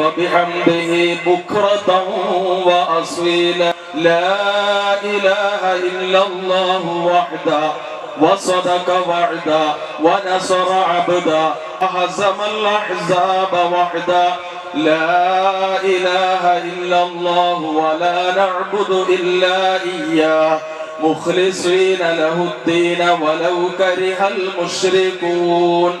وبحمده بكرة وأصيلا. لا إله إلا الله وحده وصدق وعدا ونصر عبدا وهزم الأحزاب وحدا لا إله إلا الله ولا نعبد إلا إياه. مخلصين له الدين ولو كره المشركون.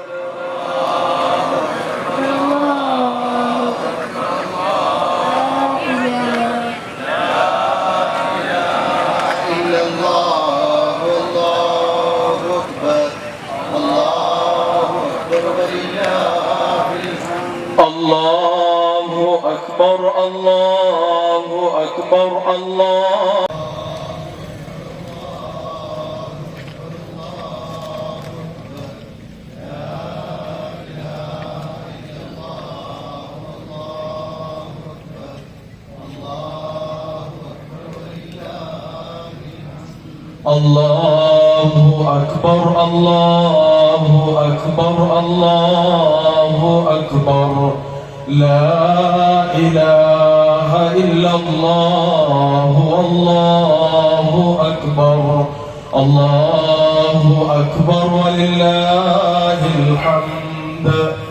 أكبر الله أكبر الله الله أكبر الله أكبر الله أكبر لا إله إلا الله والله أكبر الله أكبر ولله الحمد.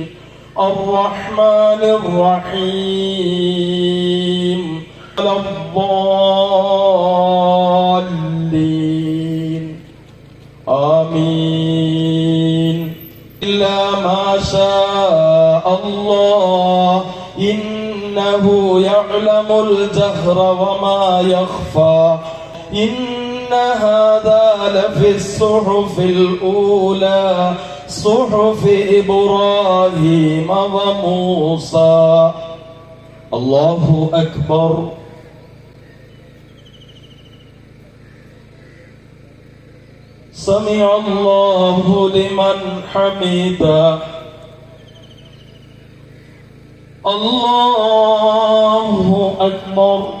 الرحمن الرحيم. على الضالين. آمين. إلا ما شاء الله. إنه يعلم الجهر وما يخفى. إن هذا لفي الصحف الأولى. صحف إبراهيم وموسى. الله أكبر. سمع الله لمن حمده. الله أكبر.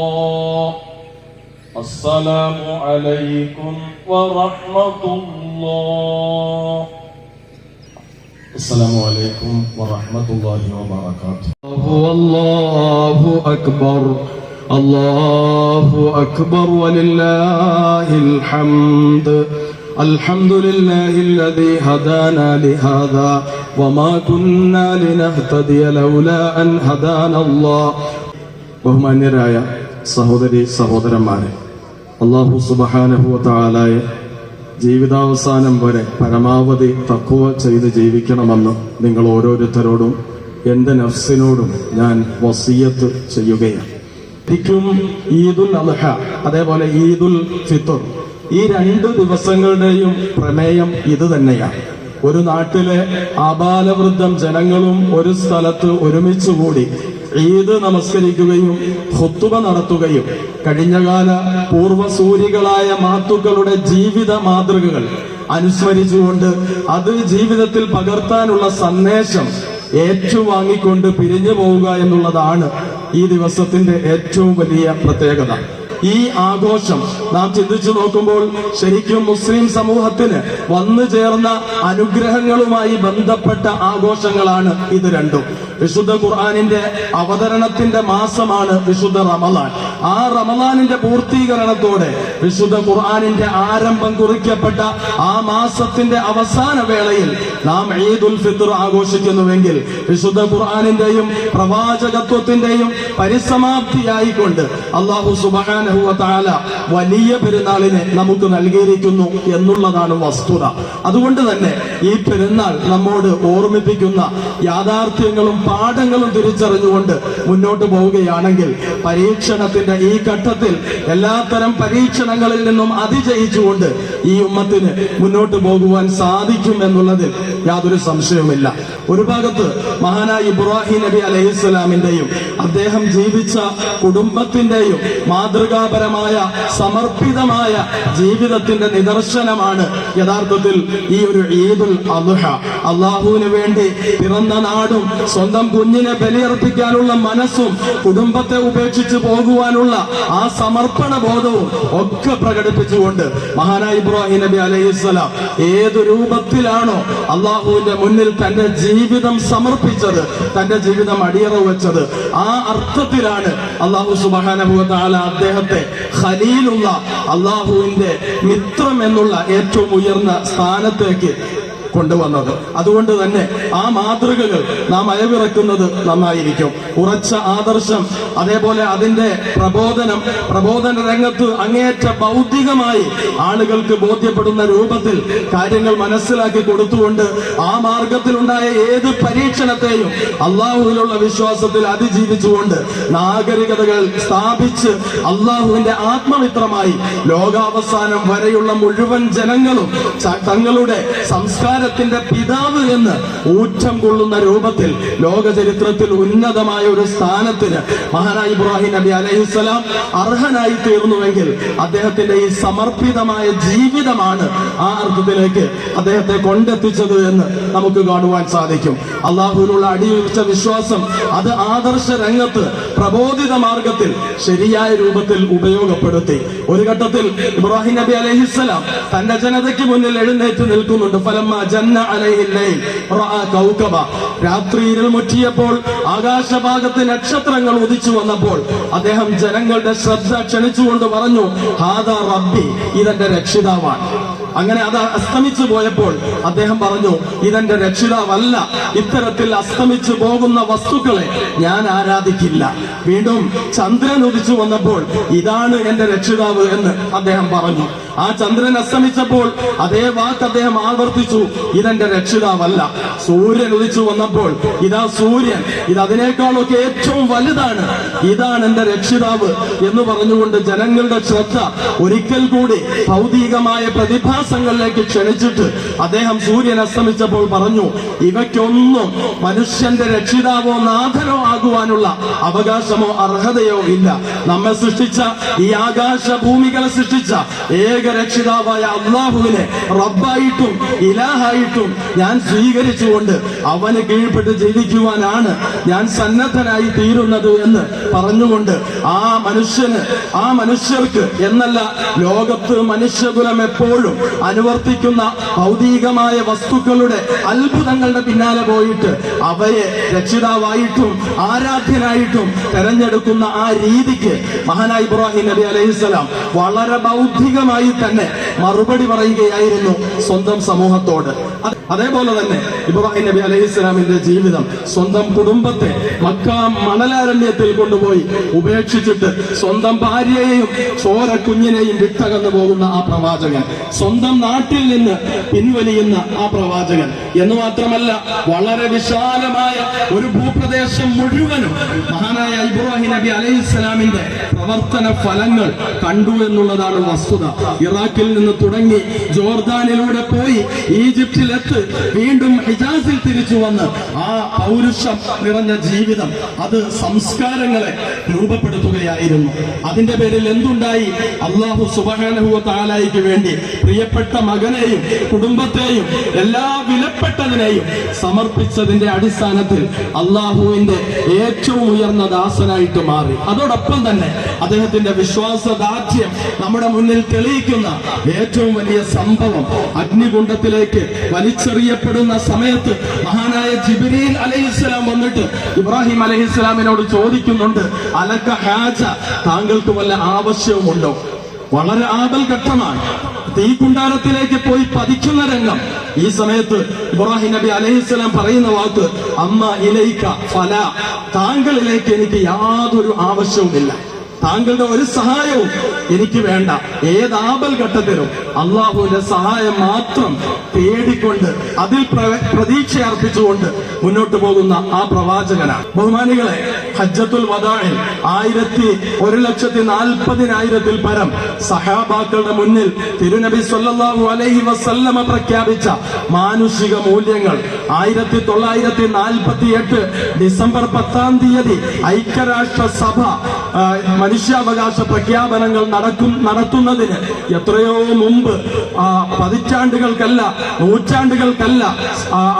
السلام عليكم ورحمة الله. السلام عليكم ورحمة الله وبركاته. والله أكبر. الله أكبر ولله الحمد. الحمد لله الذي هدانا لهذا وما كنا لنهتدي لولا أن هدانا الله. بهمان الرأي صهودري صهودر ماري അള്ളാഹു സുബഹാനഹുവത്താലായ ജീവിതാവസാനം വരെ പരമാവധി തക്കുവ ചെയ്ത് ജീവിക്കണമെന്ന് നിങ്ങൾ ഓരോരുത്തരോടും എന്റെ നഫ്സിനോടും ഞാൻ വസീയത്ത് ചെയ്യുകയാണ്. ശരിക്കും ഈദുൽ അദ്ഹ അതേപോലെ ഈദുൽ ഫിത്തർ ഈ രണ്ട് ദിവസങ്ങളുടെയും പ്രമേയം ഇത് തന്നെയാണ്. ഒരു നാട്ടിലെ ആബാലവൃദ്ധം ജനങ്ങളും ഒരു സ്ഥലത്ത് ഒരുമിച്ചുകൂടി ഈദ് നമസ്കരിക്കുകയും ഹുത്തുബ നടത്തുകയും കഴിഞ്ഞകാല പൂർവസൂരികളായ മാത്തുക്കളുടെ ജീവിത മാതൃകകൾ അനുസ്മരിച്ചുകൊണ്ട് അത് ജീവിതത്തിൽ പകർത്താനുള്ള സന്ദേശം ഏറ്റുവാങ്ങിക്കൊണ്ട് പിരിഞ്ഞു പോവുക എന്നുള്ളതാണ് ഈ ദിവസത്തിന്റെ ഏറ്റവും വലിയ പ്രത്യേകത. ഈ ആഘോഷം നാം ചിന്തിച്ചു നോക്കുമ്പോൾ ശരിക്കും മുസ്ലിം സമൂഹത്തിന് വന്നു ചേർന്ന അനുഗ്രഹങ്ങളുമായി ബന്ധപ്പെട്ട ആഘോഷങ്ങളാണ് ഇത് രണ്ടും. വിശുദ്ധ ഖുർആാനിന്റെ അവതരണത്തിന്റെ മാസമാണ് വിശുദ്ധ റമലാൻ ആ റമലാനിന്റെ പൂർത്തീകരണത്തോടെ വിശുദ്ധ ഖുർആാനിന്റെ ആരംഭം കുറിക്കപ്പെട്ട ആ മാസത്തിന്റെ അവസാന വേളയിൽ നാം ഈദുൽ ഫിത്ർ ആഘോഷിക്കുന്നുവെങ്കിൽ വിശുദ്ധ ഖുർആാനിന്റെയും പ്രവാചകത്വത്തിന്റെയും പരിസമാപ്തിയായിക്കൊണ്ട് അള്ളാഹു സുബാനഹുവ വലിയ പെരുന്നാളിനെ നമുക്ക് നൽകിയിരിക്കുന്നു എന്നുള്ളതാണ് വസ്തുത. അതുകൊണ്ട് തന്നെ ഈ പെരുന്നാൾ നമ്മോട് ഓർമ്മിപ്പിക്കുന്ന യാഥാർത്ഥ്യങ്ങളും പാഠങ്ങളും തിരിച്ചറിഞ്ഞുകൊണ്ട് മുന്നോട്ട് പോവുകയാണെങ്കിൽ പരീക്ഷണത്തിന്റെ ഈ ഘട്ടത്തിൽ എല്ലാത്തരം പരീക്ഷണങ്ങളിൽ നിന്നും അതിജയിച്ചുകൊണ്ട് ഈ ഉമ്മത്തിന് മുന്നോട്ട് പോകുവാൻ സാധിക്കും എന്നുള്ളതിൽ യാതൊരു സംശയവുമില്ല. ഒരു ഭാഗത്ത് മഹാനായ ഇബ്രാഹിം നബി അലഹിസ്സലാമിന്റെയും അദ്ദേഹം ജീവിച്ച കുടുംബത്തിന്റെയും മാതൃകാപരമായ സമർപ്പിതമായ ജീവിതത്തിന്റെ നിദർശനമാണ് യഥാർത്ഥത്തിൽ ഈ ഒരു ഈദുൽ അദുഹ. അള്ളാഹുവിന് വേണ്ടി പിറന്ന നാടും സ്വന്തം കുഞ്ഞിനെ ബലിയർപ്പിക്കാനുള്ള മനസ്സും കുടുംബത്തെ ഉപേക്ഷിച്ച് പോകുവാനുള്ള ആ സമർപ്പണ ബോധവും ഒക്കെ പ്രകടിപ്പിച്ചുകൊണ്ട് മഹാനായ ഇബ്രാഹിം നബി അലഹിസ്സലാം ഏത് രൂപത്തിലാണോ അള്ളാഹുവിന്റെ മുന്നിൽ തന്റെ ജീവിതം സമർപ്പിച്ചത് തന്റെ ജീവിതം അടിയറ വെച്ചത്. ആ അർത്ഥത്തിലാണ് അള്ളാഹു സുബാനുഭവത്താല അദ്ദേഹത്തെ ഖലീലുള്ള അള്ളാഹുവിന്റെ മിത്രം എന്നുള്ള ഏറ്റവും ഉയർന്ന സ്ഥാനത്തേക്ക് കൊണ്ടുവന്നത്. അതുകൊണ്ട് തന്നെ ആ മാതൃകകൾ നാം അയവിറക്കുന്നത് നന്നായിരിക്കും. ഉറച്ച ആദർശം അതേപോലെ അതിന്റെ പ്രബോധനം പ്രബോധന രംഗത്ത് അങ്ങേയറ്റ ഭൗതികമായി ആളുകൾക്ക് ബോധ്യപ്പെടുന്ന രൂപത്തിൽ കാര്യങ്ങൾ മനസ്സിലാക്കി കൊടുത്തുകൊണ്ട് ആ മാർഗത്തിലുണ്ടായ ഏത് പരീക്ഷണത്തെയും അള്ളാഹുവിലുള്ള വിശ്വാസത്തിൽ അതിജീവിച്ചുകൊണ്ട് നാഗരികതകൾ സ്ഥാപിച്ച് അള്ളാഹുവിന്റെ ആത്മമിത്രമായി ലോകാവസാനം വരെയുള്ള മുഴുവൻ ജനങ്ങളും തങ്ങളുടെ തങ്ങളുടെ സംസ്കാരത്തിന്റെ പിതാവ് എന്ന് ഊറ്റം കൊള്ളുന്ന രൂപത്തിൽ ലോക ചരിത്രത്തിൽ ഉന്നതമായ ഒരു സ്ഥാനത്തിന് മഹാനായ ഇബ്രാഹിം നബി അലൈഹിസ്സലാം അർഹനായി തീർന്നുവെങ്കിൽ അദ്ദേഹത്തിന്റെ ഈ സമർപ്പിതമായ ജീവിതമാണ് ആ അർത്ഥത്തിലേക്ക് അദ്ദേഹത്തെ കൊണ്ടെത്തിച്ചത് എന്ന് നമുക്ക് കാണുവാൻ സാധിക്കും. അള്ളാഹുവിനുള്ള അടിയൊഴിച്ച വിശ്വാസം അത് ആദർശ രംഗത്ത് പ്രബോധിത മാർഗത്തിൽ ശരിയായ രൂപത്തിൽ ഉപയോഗപ്പെടുത്തി. ഒരു ഘട്ടത്തിൽ ഇബ്രാഹിം നബി അലൈഹിസ്സലാം തന്റെ ജനതയ്ക്ക് മുന്നിൽ എഴുന്നേറ്റ് നിൽക്കുന്നുണ്ട്. ഫലമ്മ കൗകബ. രാത്രിയിൽ മുറ്റിയപ്പോൾ ആകാശഭാഗത്ത് നക്ഷത്രങ്ങൾ ഉദിച്ചു വന്നപ്പോൾ അദ്ദേഹം ജനങ്ങളുടെ ശ്രദ്ധ ക്ഷണിച്ചുകൊണ്ട് പറഞ്ഞു ഹാദാ റബ്ബി ഇതെന്റെ രക്ഷിതാവാണ്. അങ്ങനെ അത് അസ്തമിച്ചു പോയപ്പോൾ അദ്ദേഹം പറഞ്ഞു ഇതെന്റെ രക്ഷിതാവല്ല ഇത്തരത്തിൽ അസ്തമിച്ചു പോകുന്ന വസ്തുക്കളെ ഞാൻ ആരാധിക്കില്ല. വീണ്ടും ചന്ദ്രൻ ഉദിച്ചു വന്നപ്പോൾ ഇതാണ് എന്റെ രക്ഷിതാവ് എന്ന് അദ്ദേഹം പറഞ്ഞു. ആ ചന്ദ്രൻ അസ്തമിച്ചപ്പോൾ അതേ വാക്ക് അദ്ദേഹം ആവർത്തിച്ചു. ഇതെന്റെ രക്ഷിതാവല്ല. സൂര്യൻ ഉദിച്ചു വന്നപ്പോൾ ഇതാ സൂര്യൻ. ഇത് അതിനേക്കാളൊക്കെ ഏറ്റവും വലുതാണ്. ഇതാണ് എന്റെ രക്ഷിതാവ് എന്ന് പറഞ്ഞുകൊണ്ട് ജനങ്ങളുടെ ശ്രദ്ധ ഒരിക്കൽ കൂടി ഭൗതികമായ പ്രതിഭാസങ്ങളിലേക്ക് ക്ഷണിച്ചിട്ട് അദ്ദേഹം സൂര്യൻ അസ്തമിച്ചപ്പോൾ പറഞ്ഞു ഇവയ്ക്കൊന്നും മനുഷ്യന്റെ രക്ഷിതാവോ നാഥനോ ആകുവാനുള്ള അവകാശമോ അർഹതയോ ഇല്ല. നമ്മെ സൃഷ്ടിച്ച ഈ ആകാശ ഭൂമികളെ സൃഷ്ടിച്ച ഏക രക്ഷിതാവായ അള്ളാഹുവിനെ റബ്ബായിട്ടും ഇലാഹായിട്ടും ഞാൻ സ്വീകരിച്ചുകൊണ്ട് അവന് കീഴ്പ്പെട്ട് ജീവിക്കുവാനാണ് ഞാൻ സന്നദ്ധനായി തീരുന്നത് എന്ന് പറഞ്ഞുകൊണ്ട് ആ മനുഷ്യന് ആ മനുഷ്യർക്ക് എന്നല്ല ലോകത്ത് മനുഷ്യകുലം എപ്പോഴും അനുവർത്തിക്കുന്ന ഭൗതികമായ വസ്തുക്കളുടെ അത്ഭുതങ്ങളുടെ പിന്നാലെ പോയിട്ട് അവയെ രക്ഷിതാവായിട്ടും ആരാധ്യനായിട്ടും തെരഞ്ഞെടുക്കുന്ന ആ രീതിക്ക് മഹാനായി ഇബ്രാഹിം നബി അലൈഹിസ്സലാം വളരെ ബൗദ്ധികമായി തന്നെ മറുപടി പറയുകയായിരുന്നു സ്വന്തം സമൂഹത്തോട്. അതേപോലെ തന്നെ ഇബ്രാഹിം നബി അലൈഹി ഇസ്ലാമിന്റെ ജീവിതം സ്വന്തം കുടുംബത്തെ മക്ക മണലാരണ്യത്തിൽ കൊണ്ടുപോയി ഉപേക്ഷിച്ചിട്ട് സ്വന്തം ഭാര്യയെയും ചോര കുഞ്ഞിനെയും വിട്ടകന്നു പോകുന്ന ആ പ്രവാചകൻ സ്വന്തം നാട്ടിൽ നിന്ന് പിൻവലിയുന്ന ആ പ്രവാചകൻ എന്ന് മാത്രമല്ല വളരെ വിശാലമായ ഒരു ഭൂപ്രദേശം മുഴുവനും മഹാനായ ഇബ്രാഹിം നബി അലൈഹി ഇസ്ലാമിന്റെ പ്രവർത്തന ഫലങ്ങൾ കണ്ടു എന്നുള്ളതാണ് വസ്തുത. ഇറാഖിൽ നിന്ന് തുടങ്ങി ജോർദാനിലൂടെ പോയി ഈജിപ്തിലെത്ത് വീണ്ടും ഹിജാസിൽ തിരിച്ചു വന്ന് ആ പൗരുഷം നിറഞ്ഞ ജീവിതം അത് സംസ്കാരങ്ങളെ രൂപപ്പെടുത്തുകയായിരുന്നു. അതിന്റെ പേരിൽ എന്തുണ്ടായി? അള്ളാഹു സുബാനഹുവ താലായിക്ക് വേണ്ടി പ്രിയപ്പെട്ട മകനെയും കുടുംബത്തെയും എല്ലാ വിലപ്പെട്ടതിനെയും സമർപ്പിച്ചതിന്റെ അടിസ്ഥാനത്തിൽ അള്ളാഹുവിന്റെ ഏറ്റവും ഉയർന്ന ദാസനായിട്ട് മാറി. അതോടൊപ്പം തന്നെ അദ്ദേഹത്തിന്റെ വിശ്വാസദാർഢ്യം നമ്മുടെ മുന്നിൽ തെളിയിക്കുന്ന ഏറ്റവും വലിയ സംഭവം അഗ്നികുണ്ഡത്തിലേക്ക് വലിച്ചെറിയപ്പെടുന്ന സമയത്ത് മഹാനായ ജിബിരിൽ അലൈഹിസ്സലാം വന്നിട്ട് ഇബ്രാഹിം അലൈഹിസ്സലാമിനോട് ചോദിക്കുന്നുണ്ട് അലക്ക ഹാജ? താങ്കൾക്ക് വല്ല ആവശ്യവുമുണ്ടോ? വളരെ ആപൽ ഘട്ടമാണ്. തീക്കുണ്ടാരത്തിലേക്ക് പോയി പതിക്കുന്ന രംഗം. ഈ സമയത്ത് ഇബ്രാഹിം നബി അലൈഹിസ്സലാം പറയുന്ന വാക്ക് അമ്മ ഇലൈക്ക ഫല. താങ്കളിലേക്ക് എനിക്ക് യാതൊരു ആവശ്യവുമില്ല. താങ്കളുടെ ഒരു സഹായവും എനിക്ക് വേണ്ട. ഏത് ആപൽ ഘട്ടത്തിലും അള്ളാഹുവിന്റെ സഹായം മാത്രം തേടിക്കൊണ്ട് അതിൽ പ്ര- പ്രതീക്ഷ അർപ്പിച്ചുകൊണ്ട് മുന്നോട്ട് പോകുന്ന ആ പ്രവാചകനാണ്. ബഹുമാനികളെ ഹജ്ജത്തുൽ വദാഴിൽ ആയിരത്തി ഒരു ലക്ഷത്തി നാൽപ്പതിനായിരത്തിൽ പരം സഹാബാക്കളുടെ മുന്നിൽ തിരുനബി സല്ലാഹു അലൈഹി വസല്ലമ പ്രഖ്യാപിച്ച മാനുഷിക മൂല്യങ്ങൾ ആയിരത്തി തൊള്ളായിരത്തി നാൽപ്പത്തി എട്ട് ഡിസംബർ പത്താം തീയതി ഐക്യരാഷ്ട്ര സഭ മനുഷ്യാവകാശ പ്രഖ്യാപനങ്ങൾ നടക്കും നടത്തുന്നതിന് എത്രയോ മുമ്പ് പതിറ്റാണ്ടുകൾക്കല്ല നൂറ്റാണ്ടുകൾക്കല്ല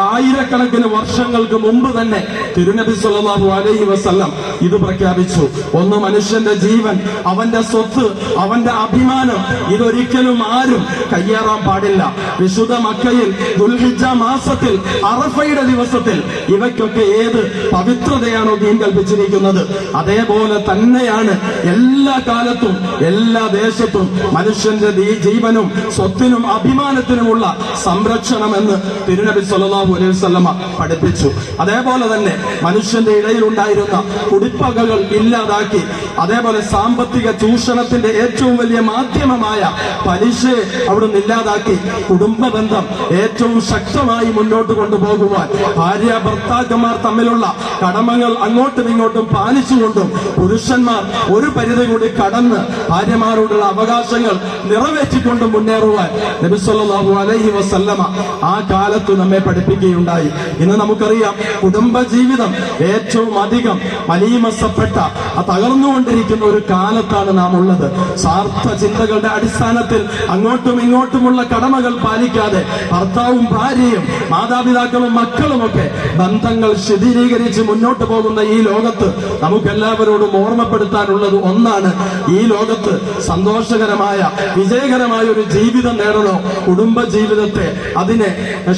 ആയിരക്കണക്കിന് വർഷങ്ങൾക്ക് മുമ്പ് തന്നെ തിരുനബി സല്ലല്ലാഹു അലൈഹി വസല്ലം ഇത് പ്രഖ്യാപിച്ചു. ഒന്ന് മനുഷ്യന്റെ ജീവൻ അവന്റെ സ്വത്ത് അവന്റെ അഭിമാനം. ഇതൊരിക്കലും ആരും കയ്യേറാൻ പാടില്ല. വിശുദ്ധ മക്കയിൽ ദുൽഹിജ മാസത്തിൽ അറഫയുടെ ദിവസത്തിൽ ഇവയ്ക്കൊക്കെ ഏത് പവിത്രതയാണോ ദീൻ കൽപ്പിച്ചിരിക്കുന്നത്. അതേപോലെ തന്നെയാണ് എല്ലാ കാലത്തും എല്ലാ ദേശത്തും മനുഷ്യന്റെ ജീവനും സ്വത്തിനും അഭിമാനത്തിനുമുള്ള സംരക്ഷണം എന്ന് തിരുനബി സല്ലാഹു അലൈഹി വസല്ലമ പഠിപ്പിച്ചു. അതേപോലെ തന്നെ മനുഷ്യന്റെ ഇടയിൽ ഉണ്ടായിരുന്ന കുടിപ്പകകൾ ഇല്ലാതാക്കി അതേപോലെ സാമ്പത്തിക ചൂഷണത്തിന്റെ ഏറ്റവും വലിയ മാധ്യമമായ പലിശയെ അവിടുന്ന് ഇല്ലാതാക്കി കുടുംബ ബന്ധം ഏറ്റവും ശക്തമായി മുന്നോട്ട് കൊണ്ടുപോകുവാൻ ഭാര്യ ഭർത്താക്കന്മാർ തമ്മിലുള്ള കടമകൾ അങ്ങോട്ടും ഇങ്ങോട്ടും പാലിച്ചുകൊണ്ടും പുരുഷന്മാർ ഒരു പരിധി കൂടി കടന്ന് ഭാര്യമാരോടുള്ള അവകാശങ്ങൾ നിറവേറ്റിക്കൊണ്ട് മുന്നേറുവാൻ നബിസ്വല്ലാഹു അലൈഹി വസല്ലമ ആ കാലത്ത് നമ്മെ പഠിപ്പിക്കുകയുണ്ടായി. ഇന്ന് നമുക്കറിയാം കുടുംബ ജീവിതം ഏറ്റവും അധികം മലീമസപ്പെട്ട ആ തകർന്നുകൊണ്ടിരിക്കുന്ന ഒരു കാലത്താണ് നാം ഉള്ളത്. സ്വാർത്ഥ ചിന്തകളുടെ അടിസ്ഥാനത്തിൽ അങ്ങോട്ടും ഇങ്ങോട്ടുമുള്ള കടമകൾ പാലിക്കാതെ ഭർത്താവും ഭാര്യയും മാതാപിതാക്കളും മക്കളും ഒക്കെ ബന്ധങ്ങൾ ശിഥിരീകരിച്ച് മുന്നോട്ട് പോകുന്ന ഈ ലോകത്ത് നമുക്ക് എല്ലാവരോടും ഓർമ്മപ്പെടുത്താനുള്ളത് ഒന്നാണ് ഈ ലോകത്ത് സന്തോഷകരമായ വിജയകരമായ ഒരു ജീവിതം നേടണോ? കുടുംബ ജീവിതത്തെ അതിനെ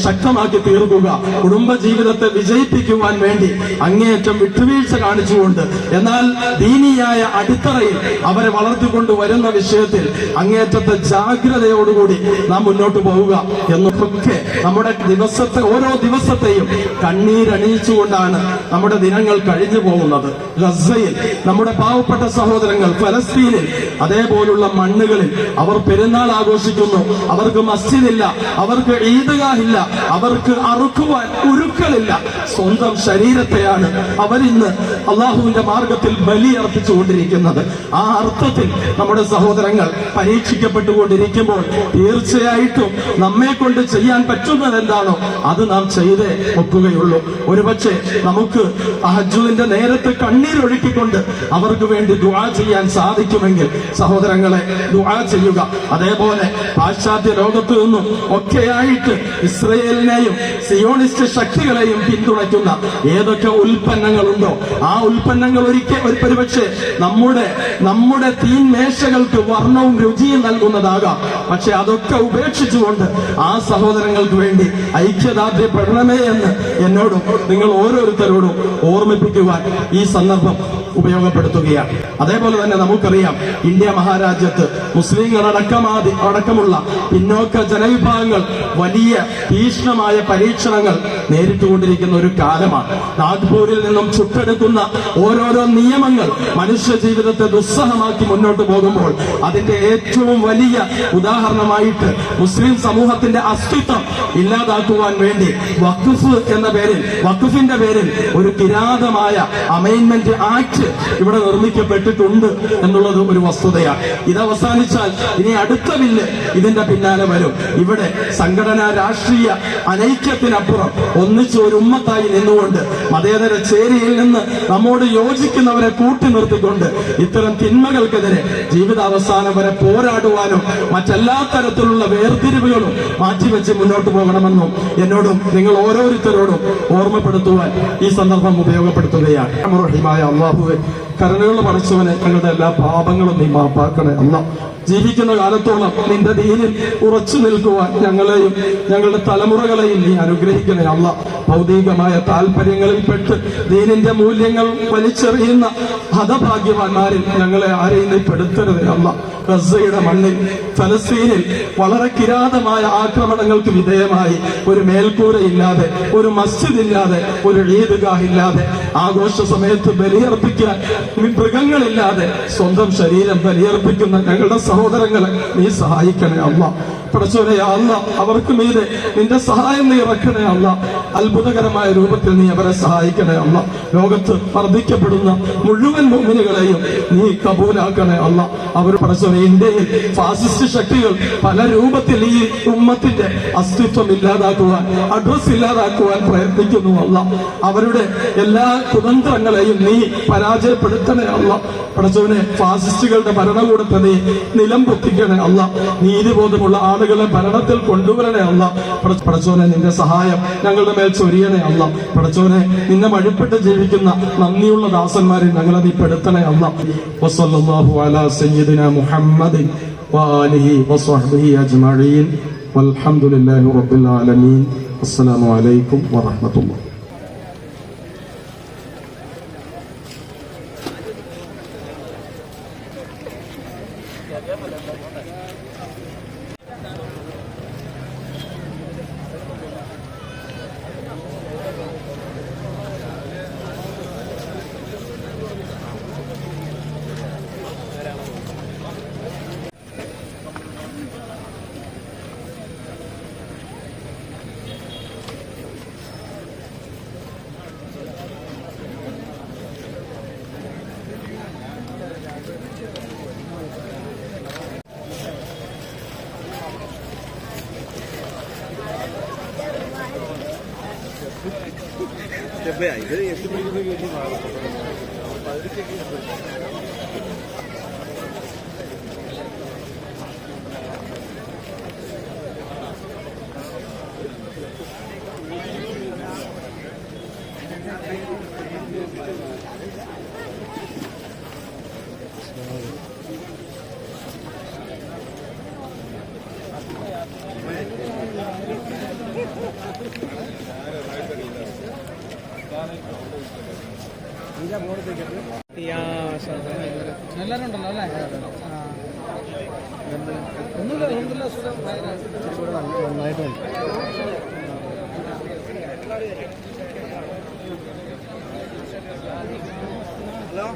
ശക്തമാക്കി തീർക്കുക. കുടുംബ ജീവിതത്തെ വിജയിപ്പിക്കുവാൻ വേണ്ടി അങ്ങേയറ്റം വിട്ടുവീഴ്ച കാണിച്ചുകൊണ്ട് എന്നാൽ ദീനിയായ അടിത്തറയിൽ അവരെ വളർത്തിക്കൊണ്ട് വരുന്ന വിഷയത്തിൽ അങ്ങേറ്റത്തെ ജാഗ്രതയോടുകൂടി നാം മുന്നോട്ട് പോവുക എന്നൊക്കെ നമ്മുടെ ദിവസത്തെ ഓരോ ദിവസത്തെയും കണ്ണീരണിയിച്ചുകൊണ്ടാണ് നമ്മുടെ ദിനങ്ങൾ കഴിഞ്ഞു പോകുന്നത്. ഗസയിൽ നമ്മുടെ പാവപ്പെട്ട സഹോദരങ്ങൾ ഫലസ്തീനിൽ അതേപോലുള്ള മണ്ണുകളിൽ അവർ പെരുന്നാൾ ആഘോഷിക്കുന്നു. അവർക്ക് മസ്ജിദില്ല അവർക്ക് ഈദ്ഗാഹില്ല അവർക്ക് അറുക്കുവാൻ ഉരുക്കളില്ല. സ്വന്തം ശരീരത്തെയാണ് അവരിന്ന് അള്ളാഹുവിന്റെ മാർഗത്തിൽ ബലി അർപ്പിച്ചുകൊണ്ടിരിക്കുന്നത് ആ അർത്ഥത്തിൽ നമ്മുടെ സഹോദരങ്ങൾ പരീക്ഷിക്കപ്പെട്ടുകൊണ്ടിരിക്കുമ്പോൾ തീർച്ചയായിട്ടും നമ്മെ കൊണ്ട് ചെയ്യാൻ പറ്റുന്നത് എന്താണോ അത് നാം ചെയ്തേ ഒക്കുകയുള്ളൂ. ഒരുപക്ഷെ നമുക്ക് അഹജുവിന്റെ നേരത്തെ കണ്ണീരൊഴുക്കിക്കൊണ്ട് അവർക്ക് വേണ്ടി ദുആ ചെയ്യാൻ സാധിക്കുമെങ്കിൽ സഹോദരങ്ങളെ ദുആ ചെയ്യുക. അതേപോലെ പാശ്ചാത്യ ലോകത്തു നിന്നും ഒക്കെയായിട്ട് ഇസ്രയേലിനെയും സിയോണിസ്റ്റ് ശക്തികളെയും പിന്തുണയ്ക്കുന്ന ഏതൊക്കെ ഉൽപ്പന്നങ്ങളുണ്ടോ? ആ ഉൽപ്പന്നങ്ങൾ ഒരിക്കൽ ഒരു ഒരുപക്ഷെ നമ്മുടെ നമ്മുടെ തീൻമേശകൾക്ക് വർണവും രുചിയും നൽകുന്നതാകാം. പക്ഷെ അതൊക്കെ ഉപേക്ഷിച്ചുകൊണ്ട് ആ സഹോദരങ്ങൾക്ക് വേണ്ടി ഐക്യദാർഢ്യപ്പെടണമേ എന്ന് എന്നോടും നിങ്ങൾ ഓരോരുത്തരോടും ഓർമ്മിപ്പിക്കുവാൻ ഈ സന്ദർഭം ഉപയോഗപ്പെടുത്തുകയാണ്. അതേപോലെ തന്നെ നമുക്കറിയാം ഇന്ത്യ മഹാരാജ്യത്ത് മുസ്ലിങ്ങൾ അടക്കമാതി അടക്കമുള്ള പിന്നോക്ക ജനവിഭാഗങ്ങൾ വലിയ തീക്ഷ്ണമായ പരീക്ഷണങ്ങൾ നേരിട്ടുകൊണ്ടിരിക്കുന്ന ഒരു കാലമാണ്. നാഗ്പൂരിൽ നിന്നും ചുട്ടെടുക്കുന്ന ഓരോരോ നിയമങ്ങൾ മനുഷ്യ ജീവിതത്തെ ദുസ്സഹമാക്കി മുന്നോട്ട് പോകുമ്പോൾ അതിന്റെ ഏറ്റവും വലിയ ഉദാഹരണമായിട്ട് മുസ്ലിം സമൂഹത്തിന്റെ അസ്തിത്വം ഇല്ലാതാക്കുവാൻ വേണ്ടി വഖഫ് എന്ന പേരിൽ വഖഫിന്റെ പേരിൽ ഒരു കിരാതമായ അമൈൻമെന്റ് ആക്ട് ഇവിടെ നിർമ്മിക്കപ്പെട്ടിട്ടുണ്ട് എന്നുള്ളത് ഒരു വസ്തുതയാണ്. ഇത് അവസാനിച്ചാൽ ഇനി അടുത്ത ബില്ല് ഇതിന്റെ പിന്നാലെ വരും. ഇവിടെ സംഘടനാ രാഷ്ട്രീയ അനൈക്യത്തിനപ്പുറം ഒന്നിച്ച് ഒരു ഉമ്മത്തായി നിന്നുകൊണ്ട് മതേതര ചേരിയിൽ നിന്ന് നമ്മോട് യോജിക്കുന്നവരെ കൂട്ടി നിർത്തിക്കൊണ്ട് ഇത്തരം തിന്മകൾക്കെതിരെ ജീവിതാവസാനം വരെ പോരാടുവാനും മറ്റെല്ലാ തരത്തിലുള്ള വേർതിരിവുകളും മാറ്റിവെച്ച് മുന്നോട്ട് പോകണമെന്നും എന്നോടും നിങ്ങൾ ഓരോരുത്തരോടും ഓർമ്മപ്പെടുത്തുവാൻ ഈ സന്ദർഭം ഉപയോഗപ്പെടുത്തുകയാണ്. അള്ളാഹുവെ കരുണകൾ പഠിച്ചവനെ ഞങ്ങളുടെ എല്ലാ പാപങ്ങളും നീ മാപ്പാക്കണേ. അല്ല ജീവിക്കുന്ന കാലത്തോളം നിന്റെ ദീനിൽ ഉറച്ചു നിൽക്കുവാൻ ഞങ്ങളെയും ഞങ്ങളുടെ തലമുറകളെയും നീ അനുഗ്രഹിക്കണേ അല്ല ഭൗതികമായ താല്പര്യങ്ങളിൽ പെട്ട് ദീനിന്റെ മൂല്യങ്ങൾ വലിച്ചെറിയുന്ന ഹതഭാഗ്യവാന്മാരിൽ ഞങ്ങളെ ആരെയും നീ പെടുത്തരുതേ അല്ല ഗസയുടെ മണ്ണിൽ ഫലസ്തീനിൽ വളരെ കിരാതമായ ആക്രമണങ്ങൾക്ക് വിധേയമായി ഒരു മേൽക്കൂരയില്ലാതെ ഒരു മസ്ജിദ് ഇല്ലാതെ ഒരു ഈദ്ഗാഹ് ഇല്ലാതെ ആഘോഷ സമയത്ത് ബലിയർപ്പിക്കാൻ മൃഗങ്ങളില്ലാതെ സ്വന്തം ശരീരം ബലിയർപ്പിക്കുന്ന ഞങ്ങളുടെ സഹോദരങ്ങളെ നീ സഹായിക്കണേ അല്ല പടച്ചോനെ അല്ല. അവർക്ക് മീതെ നിന്റെ സഹായം നീ ഇറക്കണേ അല്ല. അത്ഭുതകരമായ രൂപത്തിൽ നീ അവരെ സഹായിക്കണേ അല്ല. ലോകത്ത് വർദ്ധിക്കപ്പെടുന്ന മുഴുവൻ മോമിനുകളെയും നീ കബൂലാക്കണേ അല്ല. അവർ പടച്ചോനെ ഇന്ത്യയിൽ ഫാസിസ്റ്റ് ശക്തികൾ പല രൂപത്തിൽ ഈ ഉമ്മത്തിന്റെ അസ്തിത്വം ഇല്ലാതാക്കുവാൻ അഡ്രസ് ഇല്ലാതാക്കുവാൻ പ്രയത്നിക്കുന്നു അല്ല. അവരുടെ എല്ലാ കുതന്ത്രങ്ങളെയും നീ പരാജയപ്പെടുത്തണേ അല്ല. പടച്ചോനെ ഫാസിസ്റ്റുകളുടെ ഭരണകൂടത്തെ നീ നിലം പൊത്തിക്കണേ അല്ല. നീതിബോധമുള്ള ആളുകളെ ഭരണത്തിൽ കൊണ്ടുവരണേ അല്ല. പട- പടച്ചോനെ നിന്റെ സഹായം ഞങ്ങളുടെ മേൽ ചൊരിയണേ അല്ല. പടച്ചോനെ നിന്നെ വഴിപ്പെട്ട് ജീവിക്കുന്ന നന്ദിയുള്ള ദാസന്മാരെ ഞങ്ങളെ നീ പെടുത്തണേ അല്ല. വസല്ലല്ലാഹു അലാ സയ്യിദിന മുഹമ്മദിൻ വാലിഹി വസ്വഹ്ബിഹി അജ്മഈൻ. ആലമീൻ അസ്സലാമു അലൈക്കും വറഹ്മത്തുള്ളാഹി എല്ലാരും ഉണ്ടല്ലോ അല്ലേ. ഒന്നുമില്ല ഒന്നുമില്ല സുഖം. നന്നായിട്ടുണ്ട് ഹലോ?